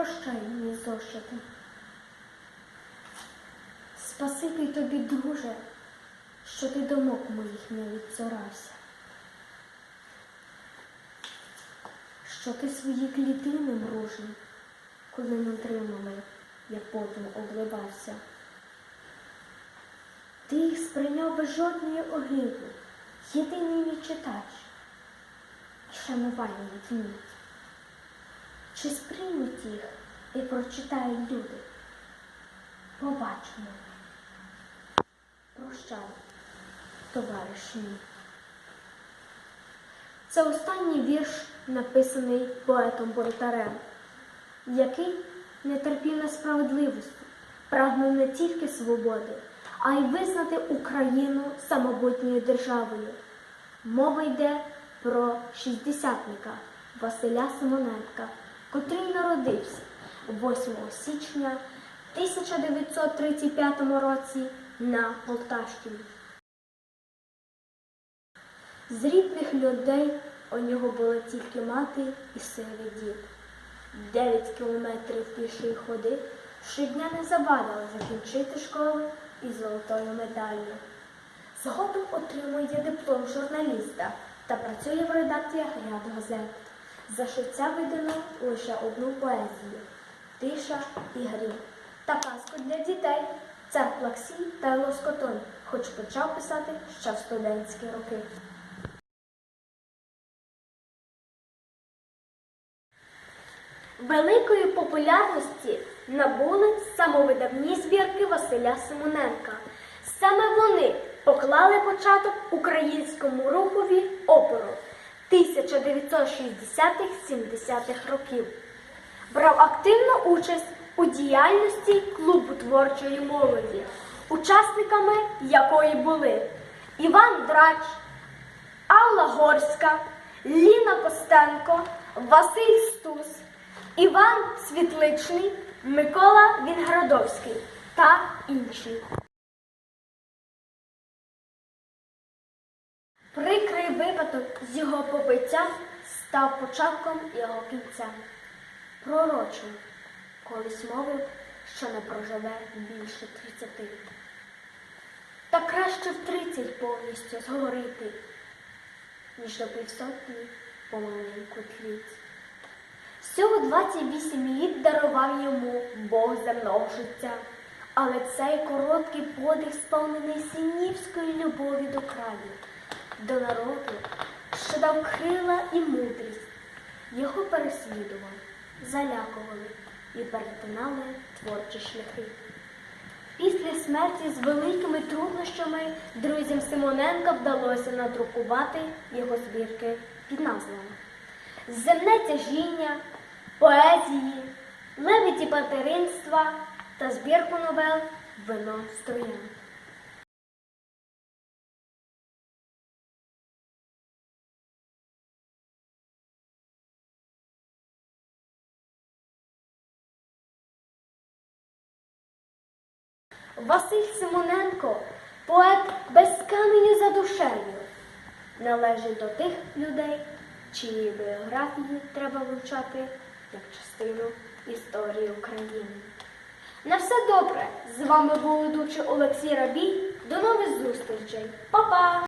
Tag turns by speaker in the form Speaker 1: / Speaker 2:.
Speaker 1: Прощай, мій зошите. Спасибі тобі, друже, що ти думок моїх не відцурався. Що ти свої клітини мружні, коли не тримали, я потім обливався. Ти їх сприйняв без жодної огиди, єдиний мій читач і шанування відмінь. Чи сприймуть їх і прочитають люди? Побачимо. Прощай, товариш. Це останній вірш, написаний поетом Бонтарем, який не терпів несправедливості, прагнув не тільки свободи, а й визнати Україну самобутньою державою. Мова йде про шістдесятника Василя Симоненка, котрий народився 8 січня 1935 році на Полтавщині. З рідних людей у нього була тільки мати і сивий дід. Дев'ять кілометрів пішої ходи щодня не завадили закінчити школу із золотою медаллю. Згодом отримує диплом журналіста та працює в редакціях ряд газет. За шивця видано лише одну поезію Тиша і грім та казку для дітей Цар Плаксій та Лоскотонь, хоч почав писати ще в студентські роки. Великої популярності набули самовидавні збірки Василя Симоненка. Саме вони поклали початок українському рухові опору 1960-70-х років. Брав активну участь у діяльності клубу творчої молоді, учасниками якої були Іван Драч, Алла Горська, Ліна Костенко, Василь Стус, Іван Світличний, Микола Вінградовський та інші. Прикрий випадок з його побиттям став початком його кінцем. Пророчим колись мовив, що не проживе більше тридцяти. Та краще в тридцять повністю згорити, ніж до півсотні помаленьку тліть. Всього 28 літ дарував йому Бог земного життя, але цей короткий подих сповнений синівської любові до краю, до народу, що дав крила і мудрість. Його переслідували, залякували і перетинали творчі шляхи. Після смерті з великими труднощами друзям Симоненка вдалося надрукувати його збірки під назвами Земне тяжіння, поезії, левиті материнства та збірку новел Вино строян. Василь Симоненко, поет без каменю за душею, належить до тих людей, чиї біографії треба вивчати як частину історії України. На все добре! З вами був ведучий Олексій Рабій. До нових зустрічей. Па-па!